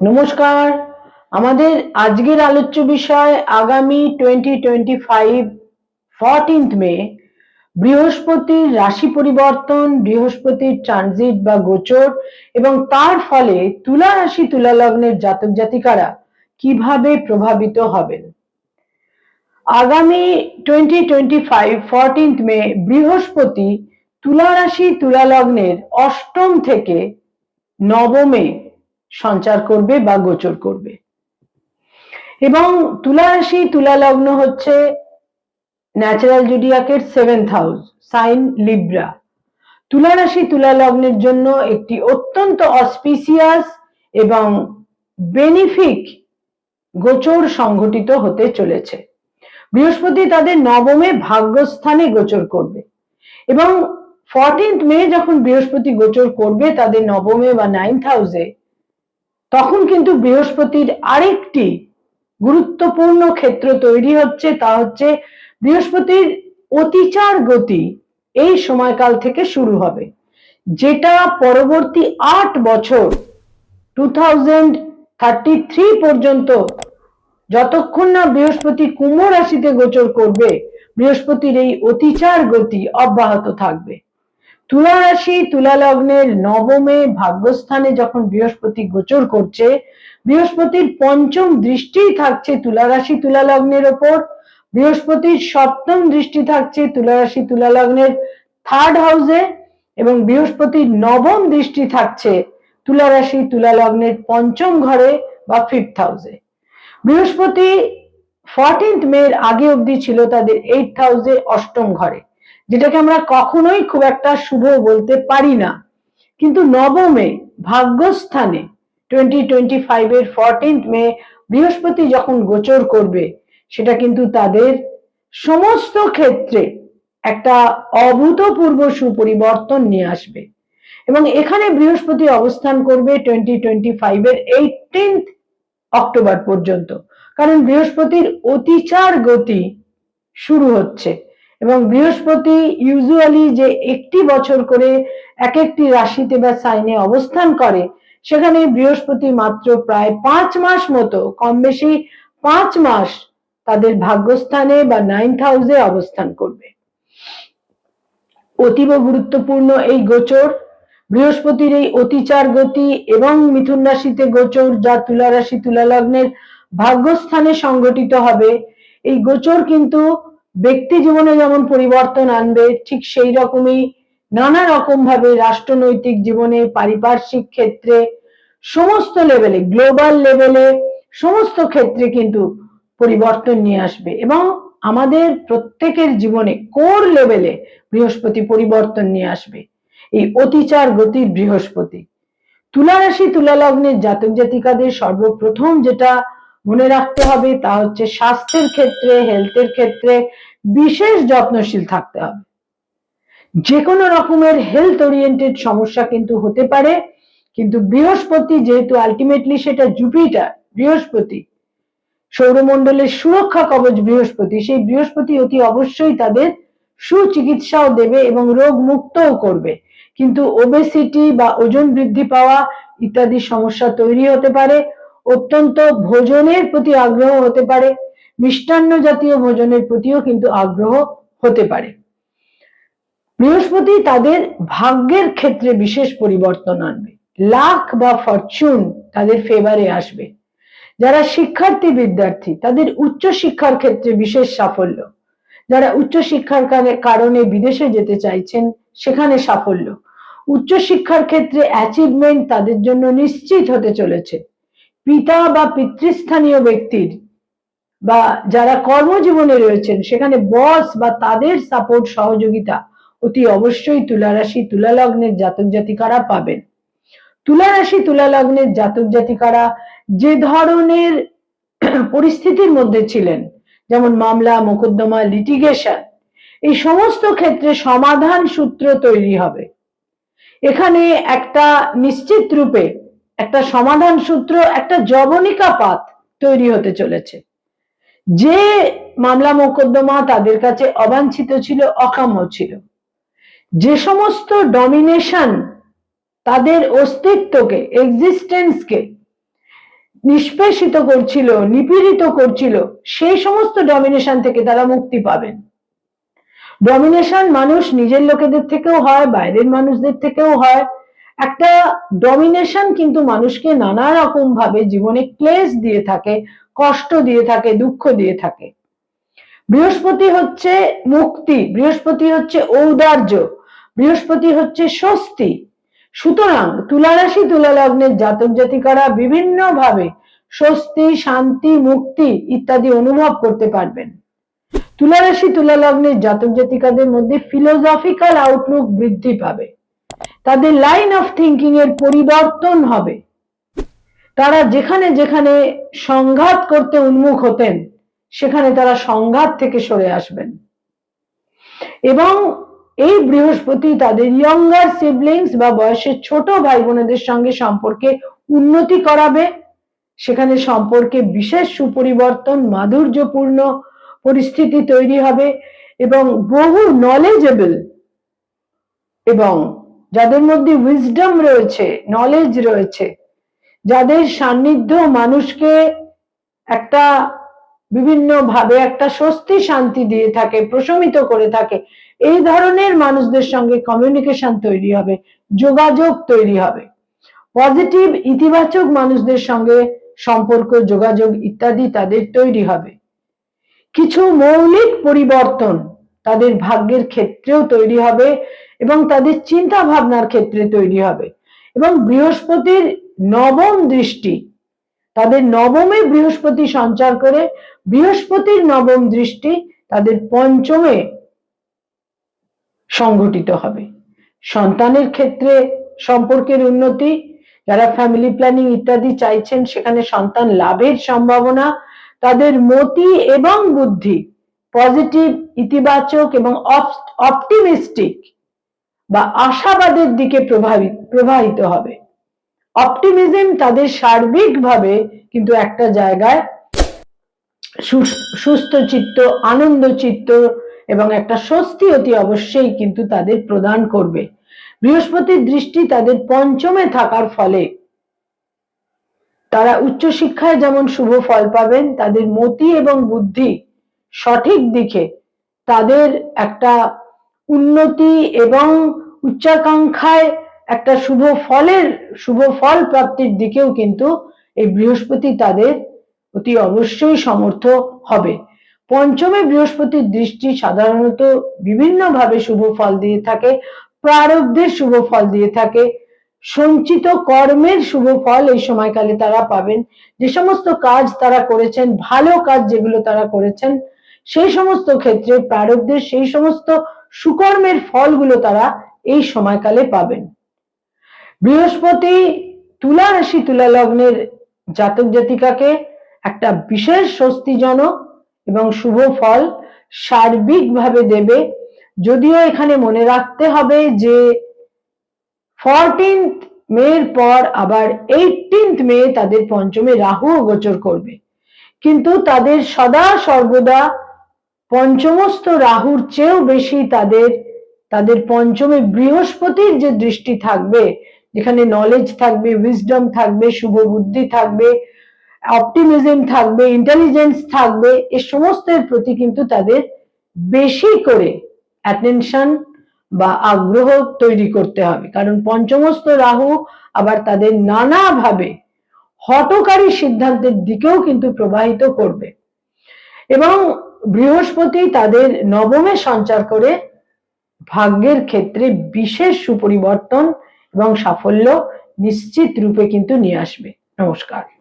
নমস্কার। আমাদের আজকের আলোচ্য বিষয় আগামী twenty twenty five fourteenth May, বৃহস্পতির রাশি পরিবর্তন, বৃহস্পতির ট্রানজিট বা গোচর, এবং তার ফলে তুলা রাশি, তুলা লগ্নের জাতক জাতিকারা কীভাবে প্রভাবিত হবেন? আগামী twenty twenty five fourteenth May, বৃহস্পতি তুলা রাশি, তুলা লগ্নের অষ্টম থেকে নবমে সঞ্চার করবে বা গোচর করবে। এবং তুলা রাশি তুলা লগ্ন হচ্ছে ন্যাচারাল জুডিয়াকের সেভেন্থ হাউস সাইন লিব্রা তুলা রাশি তুলা লগ্নের জন্য একটি অত্যন্ত অসপিসিয়াস এবং বেনিফিক গোচর সংঘটিত হতে চলেছে। বৃহস্পতি তাদের নবমে ভাগ্যস্থানে গোচর করবে এবং ফোরটিন্থ মে যখন বৃহস্পতি গোচর করবে, তাদের নবমে বা নাইন্থ হাউসে তখন কিন্তু বৃহস্পতির আরেকটি গুরুত্বপূর্ণ ক্ষেত্র তৈরি হচ্ছে, তা হচ্ছে বৃহস্পতির অতিচার গতি এই সময়কাল থেকে শুরু হবে, যেটা পরবর্তী আট বছর টু থাউজেন্ড থার্টি থ্রি পর্যন্ত যতক্ষণ না বৃহস্পতি কুম্ভ রাশিতে গোচর করবে, বৃহস্পতির এই অতিচার গতি অব্যাহত থাকবে। তুলা রাশি তুলা লগ্নের নবমে ভাগ্যস্থানে যখন বৃহস্পতি গোচর করছে, বৃহস্পতির পঞ্চম দৃষ্টি থাকছে তুলা রাশি তুলা লগ্নের ওপর। বৃহস্পতির সপ্তম দৃষ্টি থাকছে তুলা রাশি তুলা লগ্নের থার্ড হাউসে এবং বৃহস্পতির নবম দৃষ্টি থাকছে তুলা রাশি তুলা লগ্নের পঞ্চম ঘরে বা ফিফথ হাউসে বৃহস্পতি ফোরটিন্থ মের আগে অবধি ছিল তাদের এইট হাউসে অষ্টম ঘরে। যেটাকে আমরা কখনোই খুব একটা শুভ বলতে পারি না। কিন্তু নবমে, ভাগ্যস্থানে টোয়েন্টি টোয়েন্টি ফাইভ এর মে, বৃহস্পতি যখন গোচর করবে, সেটা কিন্তু তাদের সমস্ত ক্ষেত্রে একটা অভূতপূর্ব সুপরিবর্তন নিয়ে আসবে। এবং এখানে বৃহস্পতি অবস্থান করবে টোয়েন্টি টোয়েন্টি ফাইভ এর এইটিনথ অক্টোবর পর্যন্ত। কারণ বৃহস্পতির অতিচার গতি শুরু হচ্ছে। এবং বৃহস্পতি ইউজুয়ালি যে একটি বছর করে এক একটি রাশিতে বা সাইনে অবস্থান করে, সেখানে বৃহস্পতি মাত্র প্রায় পাঁচ মাস মতো, কম বেশি পাঁচ মাস তাদের ভাগ্যস্থানে বা নাইন্থ হাউসে অবস্থান করবে। অতীব গুরুত্বপূর্ণ এই গোচর, বৃহস্পতির এই অতিচার গতি এবং মিথুন রাশিতে গোচর যা তুলা রাশি তুলা লগ্নের ভাগ্যস্থানে সংগঠিত হবে, এই গোচর কিন্তু ব্যক্তি জীবনে যেমন পরিবর্তন আনবে, ঠিক সেই রকমই নানা রকম ভাবে রাষ্ট্রনৈতিক জীবনে, পারিপার্শ্বিক ক্ষেত্রে, সমস্ত লেভেলে, গ্লোবাল লেভেলে, সমস্ত ক্ষেত্রে কিন্তু পরিবর্তন নিয়ে আসবে। এবং আমাদের প্রত্যেকের জীবনে কোর লেভেলে বৃহস্পতি পরিবর্তন নিয়ে আসবে। এই অতিচার গতির বৃহস্পতি। তুলা রাশি, তুলা লগ্নের জাতক জাতিকাদের সর্বপ্রথম যেটা মনে রাখতে হবে, তা হচ্ছে স্বাস্থ্যের ক্ষেত্রে হেলথের ক্ষেত্রে বিশেষ যত্নশীল থাকতে হবে। যে কোনো রকমের হেলথ ওরিয়েন্টেড সমস্যা কিন্তু হতে পারে, কিন্তু বৃহস্পতি যেহেতু আলটিমেটলি সেটা জুপিটার বৃহস্পতি, সৌরমণ্ডলের সুরক্ষা কবচ বৃহস্পতি, সেই বৃহস্পতি অতি অবশ্যই তাদের সুচিকিৎসাও দেবে এবং রোগ মুক্তও করবে। কিন্তু ওবেসিটি বা ওজন বৃদ্ধি পাওয়া ইত্যাদি সমস্যা তৈরি হতে পারে অত্যন্ত ভোজনের প্রতি আগ্রহ হতে পারে, মিষ্টান্ন জাতীয় ভোজনের প্রতিও কিন্তু আগ্রহ হতে পারে। বৃহস্পতি তাদের ভাগ্যের ক্ষেত্রে বিশেষ পরিবর্তন আনবে। লাখ বা ফরচুন তাদের ফেভারে আসবে। যারা শিক্ষার্থী বিদ্যার্থী, তাদের উচ্চ শিক্ষার ক্ষেত্রে বিশেষ সাফল্য। যারা উচ্চ শিক্ষার কারণে বিদেশে যেতে চাইছেন, সেখানে সাফল্য। উচ্চ শিক্ষার ক্ষেত্রে অ্যাচিভমেন্ট তাদের জন্য নিশ্চিত হতে চলেছে। পিতা বা পিতৃস্থানীয় ব্যক্তির বা যারা কর্মজীবনে রয়েছেন, সেখানে বস বা তাদের সাপোর্ট সহযোগিতা অতি অবশ্যই তুলা রাশি তুলা লগ্নের জাতক জাতিকারা পাবেন। তুলা রাশি তুলা লগ্নের জাতক জাতিকারা যে ধরনের পরিস্থিতির মধ্যে ছিলেন, যেমন মামলা, মোকদ্দমা লিটিগেশন এই সমস্ত ক্ষেত্রে সমাধান সূত্র তৈরি হবে। এখানে একটা নিশ্চিত রূপে একটা সমাধান সূত্র, একটা জবনিকা পাত তৈরি হতে চলেছে। যে মামলা মোকদ্দমা তাদের কাছে অবাঞ্ছিত ছিল, অকাম্য ছিল। যে সমস্ত ডমিনেশন তাদের অস্তিত্বকে এক্সিস্টেন্সকে নিষ্পেষিত করছিল, নিপীড়িত করছিল, সেই সমস্ত ডমিনেশন থেকে তারা মুক্তি পাবেন। ডমিনেশন মানুষ নিজের লোকেদের থেকেও হয়, বাইরের মানুষদের থেকেও হয় একটা ডমিনেশন কিন্তু মানুষকে নানা রকম ভাবে জীবনে ক্লেশ দিয়ে থাকে, কষ্ট দিয়ে থাকে, দুঃখ দিয়ে থাকে। বৃহস্পতি হচ্ছে মুক্তি, বৃহস্পতি হচ্ছে ঔদার্য, বৃহস্পতি হচ্ছে স্বস্তি। সুতরাং তুলা রাশি তুলা লগ্নের জাতক জাতিকারা বিভিন্ন ভাবে স্বস্তি, শান্তি, মুক্তি ইত্যাদি অনুভব করতে পারবেন। তুলা রাশি তুলা লগ্নের জাতক জাতিকাদের মধ্যে ফিলোসফিক্যাল আউটলুক বৃদ্ধি পাবে। তাদের লাইন অফ থিঙ্কিং এর পরিবর্তন হবে। তারা যেখানে যেখানে সংঘাত করতে উন্মুখ হতেন, সেখানে তারা সংঘাত থেকে সরে আসবেন। এবং এই বৃহস্পতি তাদের ইয়ঙ্গার সিবলিংস বা বয়সের ছোট ভাই বোনেদের সঙ্গে সম্পর্কে উন্নতি করাবে। সেখানে সম্পর্কে বিশেষ সুপরিবর্তন, মাধুর্যপূর্ণ পরিস্থিতি তৈরি হবে এবং বহু নলেজেবল এবং যাদের মধ্যে উইজডম রয়েছে নলেজ রয়েছে, যাদের সান্নিধ্য মানুষকে একটা বিভিন্ন ভাবে একটা স্বস্তি শান্তি দিয়ে থাকে, প্রশমিত করে থাকে, এই ধরনের মানুষদের সঙ্গে কমিউনিকেশন তৈরি হবে, যোগাযোগ তৈরি হবে। পজিটিভ ইতিবাচক মানুষদের সঙ্গে সম্পর্ক, যোগাযোগ ইত্যাদি তাদের তৈরি হবে। কিছু মৌলিক পরিবর্তন তাদের ভাগ্যের ক্ষেত্রেও তৈরি হবে এবং তাদের চিন্তা ভাবনার ক্ষেত্রে তৈরি হবে। এবং বৃহস্পতির নবম দৃষ্টি, তাদের নবমে বৃহস্পতি সঞ্চার করে বৃহস্পতির নবম দৃষ্টি তাদের পঞ্চমে সংঘটিত হবে। সন্তানের ক্ষেত্রে সম্পর্কের উন্নতি, যারা ফ্যামিলি প্ল্যানিং ইত্যাদি চাইছেন সেখানে সন্তান লাভের সম্ভাবনা, তাদের মতি এবং বুদ্ধি পজিটিভ ইতিবাচক এবং অপটিমিস্টিক বা আশাবাদের দিকে প্রভাবিত প্রবাহিত হবে। অপটিমিজম তাদের সার্বিকভাবে কিন্তু একটা জায়গায় সুস্থ চিত্ত, আনন্দ চিত্ত এবং একটা স্বস্তি অতি অবশ্যই কিন্তু তাদের প্রদান করবে। বৃহস্পতির দৃষ্টি তাদের পঞ্চমে থাকার ফলে। তারা উচ্চশিক্ষায় যেমন শুভ ফল পাবেন, তাদের মতি এবং বুদ্ধি সঠিক দিকে তাদের একটা উন্নতি এবং উচ্চাকাঙ্ক্ষায় একটা শুভ ফলের, শুভ ফল প্রাপ্তির দিকেও কিন্তু এই বৃহস্পতি তাদের অতি অবশ্যই সমর্থ হবে। পঞ্চমে বৃহস্পতির দৃষ্টি সাধারণত বিভিন্নভাবে শুভ ফল দিয়ে থাকে, প্রারব্ধের শুভ ফল দিয়ে থাকে, সঞ্চিত কর্মের শুভ ফল এই সময়কালে তারা পাবেন। যে সমস্ত কাজ তারা করেছেন, ভালো কাজ যেগুলো তারা করেছেন, সেই সমস্ত ক্ষেত্রে প্রারব্ধের সেই সমস্ত সুকর্মের ফলগুলো তারা এই সময়কালে পাবেন। বৃহস্পতি, তুলা রাশি, তুলা লগ্নের জাতক জাতিকাকে একটা বিশেষ স্বস্তিজনক এবং শুভ ফল সার্বিকভাবে দেবে। যদিও এখানে মনে রাখতে হবে যে ফরটিন্থ মের পর আবার এইটিন্থ মে তাদের পঞ্চমে রাহু গোচর করবে। কিন্তু তাদের সদা সর্বদা পঞ্চমস্ত রাহুর চেয়েও বেশি তাদের তাদের পঞ্চমে বৃহস্পতির যে দৃষ্টি থাকবে, যেখানে নলেজ থাকবে উইজডম থাকবে, শুভ বুদ্ধি থাকবে অপটিমিজম থাকবে ইন্টেলিজেন্স থাকবে, এ সমস্তের প্রতি কিন্তু তাদের বেশি করে অ্যাটেনশন বা আগ্রহ তৈরি করতে হবে। কারণ পঞ্চমস্ত রাহু আবার তাদের নানাভাবে হটকারী সিদ্ধান্তের দিকেও কিন্তু প্রবাহিত করবে। এবং বৃহস্পতি তাদের নবমে সঞ্চার করে ভাগ্যের ক্ষেত্রে বিশেষ সুপরিবর্তন এবং সাফল্য নিশ্চিত রূপে কিন্তু নিয়ে আসবে। নমস্কার।